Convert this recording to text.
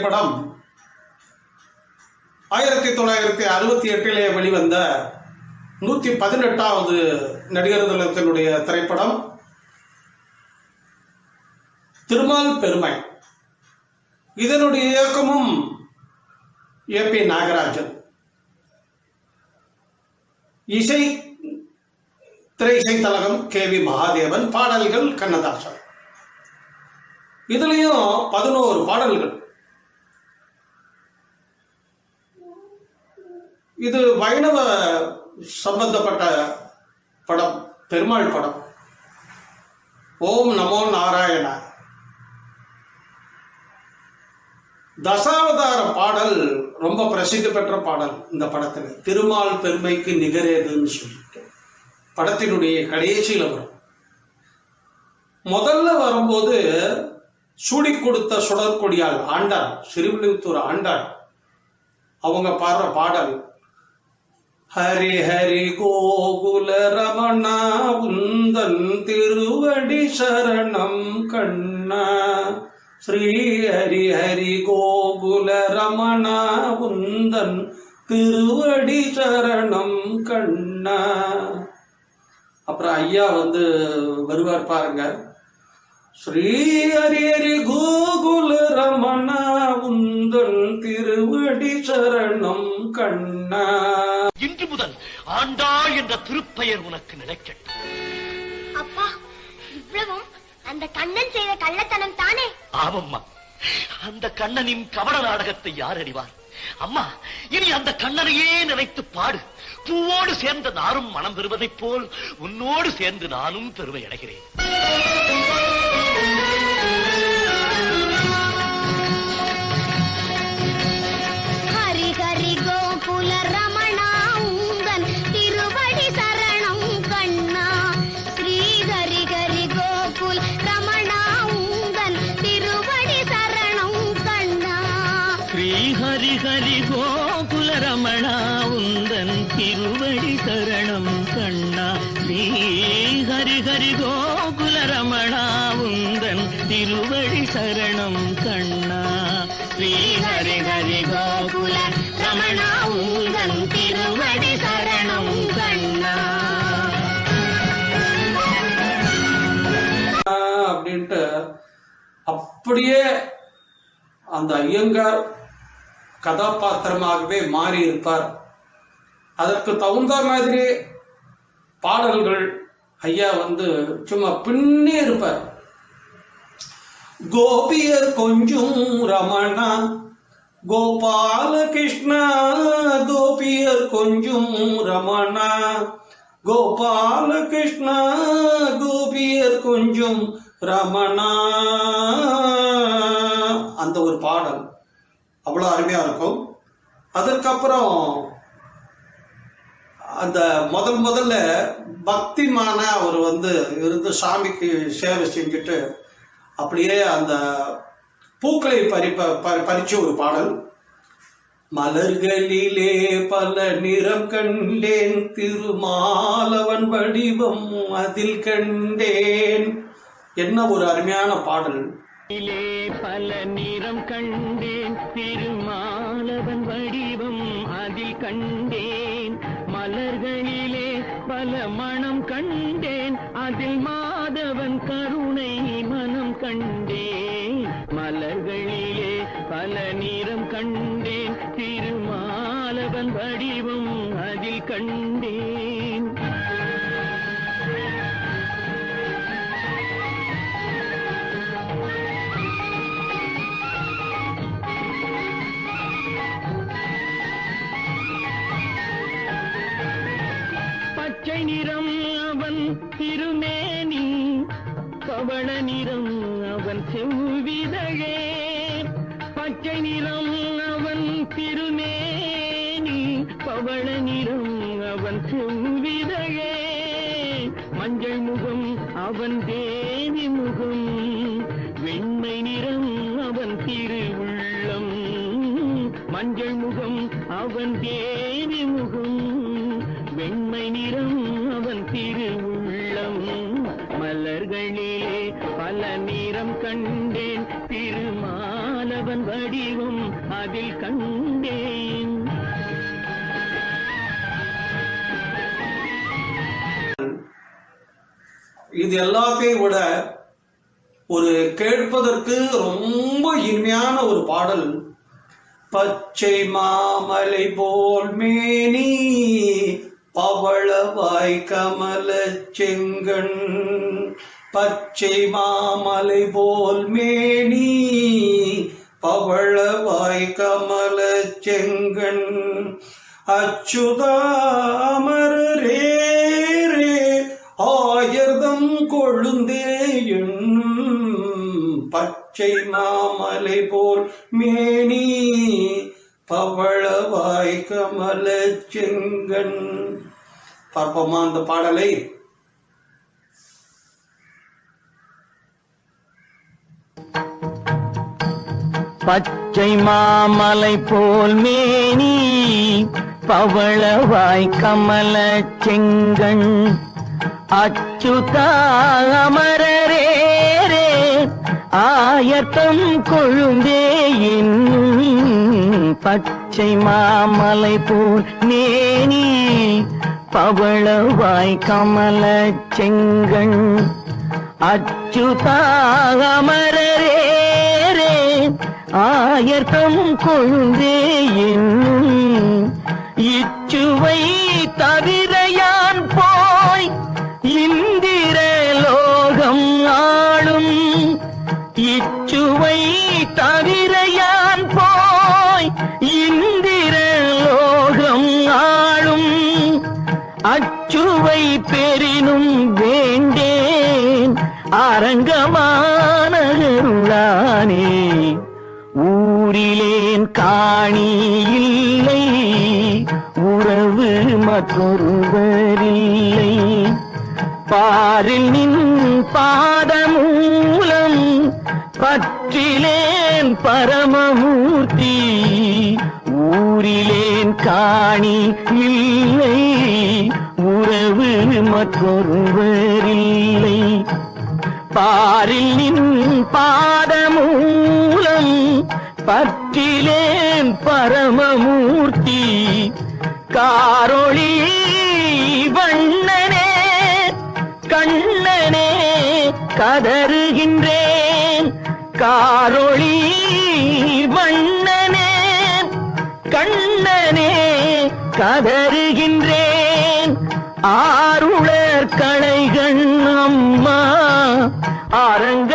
திரைப்படம் ஆயிரத்தி தொள்ளாயிரத்தி அறுபத்தி எட்டிலே வெளிவந்த நூற்றி பதினெட்டாவது நடிகர் தினத்தினுடைய திரைப்படம் திருமால் பெருமை. இதனுடைய இயக்கமும் ஏ பி நாகராஜன். இசை திரை இசைத்தலகம் தலகம் கே வி மகாதேவன் பாடல்கள் கண்ணதாசன். இதுலயும் பதினோரு பாடல்கள். இது வைணவ சம்பந்தப்பட்ட படம் பெருமாள் படம். ஓம் நமோ நாராயண. தசாவதார பாடல் ரொம்ப பிரசித்தி பெற்ற பாடல் இந்த படத்தில். திருமால் பெருமைக்கு நிகரேதுன்னு சொல்லிட்டு. படத்தினுடைய கடைசியில் வரும். முதல்ல வரும்போது சூடி கொடுத்த சுடற்கொடியால் ஆண்டாள் சிறுவிழித்தூர் ஆண்டாள் அவங்க பாடுற பாடல் ஹரி ஹரி கோகுல ரமணா உந்தன் திருவடி சரணம் கண்ணா. ஸ்ரீ ஹரி ஹரி கோகுல ரமணா உந்தன் திருவடி சரணம் கண்ணா. அப்புறம் ஐயா வந்து வருவார் பாருங்க. ஸ்ரீ ஹரி ஹரி கோகுல ரமணா உந்தன் திருவடி சரணம் கண்ணா. முதல் ஆண்டாள் என்ற திருப்பெயர் உனக்கு நிலைக்கட்டும். அப்பா இவ்வளவும் அந்த கண்ணன் செய்த கள்ளத்தனம் தானே? ஆமம்மா அந்த கண்ணனின் கவன நாடகத்தை யார் அறிவார்? அம்மா இனி அந்த கண்ணனையே நினைத்து பாடு. பூவோடு சேர்ந்த நானும் மனம் பெறுவதைப் போல் உன்னோடு சேர்ந்து நானும் பெருமை அடைகிறேன். ரமணா உந்தன் திருவடி சரணம் கண்ணா. ஸ்ரீ ஹரி ஹரி கோகுல ரமணா உந்தன் திருவடி சரணம் கண்ணா. அப்படின்ட்டு அப்படியே அந்த ஐயங்கார் கதாபாத்திரமாகவே மாறி இருப்பார் அதற்கு தகுந்த மாதிரி பாடல்கள் ஐயா வந்து சும்மா பின்னே இருப்பார். கோபியர் கொஞ்சம் ரமணா கோபாலகிருஷ்ணா கோபியர் கொஞ்சம் ரமணா கோபாலகிருஷ்ணா கோபியர் கொஞ்சம் ரமணா. அந்த ஒரு பாடல் அவ்வளோ அருமையாக இருக்கும். அதற்கப்புறம் அந்த முதல் முதல்ல பக்திமான அவர் வந்து இருந்து சாமிக்கு சேவை செஞ்சுட்டு அப்படியே அந்த பூக்களை பறிப்ப ப- பறிச்ச ஒரு பாடல். மலர்களிலே பல நிறம் கண்டேன் திருமாலவன் வடிவம் அதில் கண்டேன். என்ன ஒரு அருமையான பாடல். பல நிறம் கண்டேன் திருமாலவன் வடிவம் அதில் கண்டேன். பல மனம் கண்டேன். அதில் மாதவன் கருணை மனம் கண்டேன். மலர்களிலே பல நிறம் கண்டேன். திருமாலவன் வடிவம் அதில் கண்டேன். நிறம் அவன் திருமேனி பவள நிறம் அவன் செவ்விதழே மஞ்சள் முகம் அவன் தேவி முகம் வெண்மை நிறம் அவன் திருவுள்ளம். மஞ்சள் முகம் அவன் தேவி முகம் வெண்மை நிறம் அவன் திருவுள்ளம். மலர்களிலே பல நிறம் கண்டேன் அவன் வடிவும் அதில் கண்டேன். இது எல்லாத்தையும் விட ஒரு கேட்பதற்கு ரொம்ப இனிமையான ஒரு பாடல். பச்சை மாமலை போல் மேனி பவளவாய் கமல செங்கண். பச்சை மாமலை போல் மேனி பவளவாய் கமல செங்கண் அச்சுதாமரே ரே ஆயர்தம் கொழுந்தேயும் பச்சை மாமலை போல் மேனி பவளவாய் கமல செங்கன் பார்ப்போமா அந்த பாடலை? பச்சை மாமலை போல் மேனி பவளவாய் கமல செங்கண். அச்சுதா அமரரே ஆயத்தம் கொழுந்தேயின். பச்சை மாமலை போல் மேனி பவளவாய் கமல செங்கண். அச்சுதா அமரரே ஆயர்த்தம் கொழுந்தே என்னும் இச்சுவை தவிர யான் போய் இந்திர லோகம் ஆளும் இச்சுவை தவிர யான் போய் இந்திர லோகம் ஆளும் அச்சுவை பெரினும் வேண்டேன் அரங்கமானருளானே மற்றொருவரில்லை. பாரில் நின் பாதமூலம் பற்றிலேன் பரமமூர்த்தி. ஊரிலேன் காணி இல்லை. உறவு மற்றொருவரில்லை. பாரில் நின் பாதமூலம் பற்றிலேன் பரமமூர்த்தி. காரொளி வண்ணனே கண்ணனே கதறுகின்றேன். காரொளி வண்ணனே கண்ணனே கதறுகின்றேன். ஆருளர் களைகள் அம்மா ஆரங்க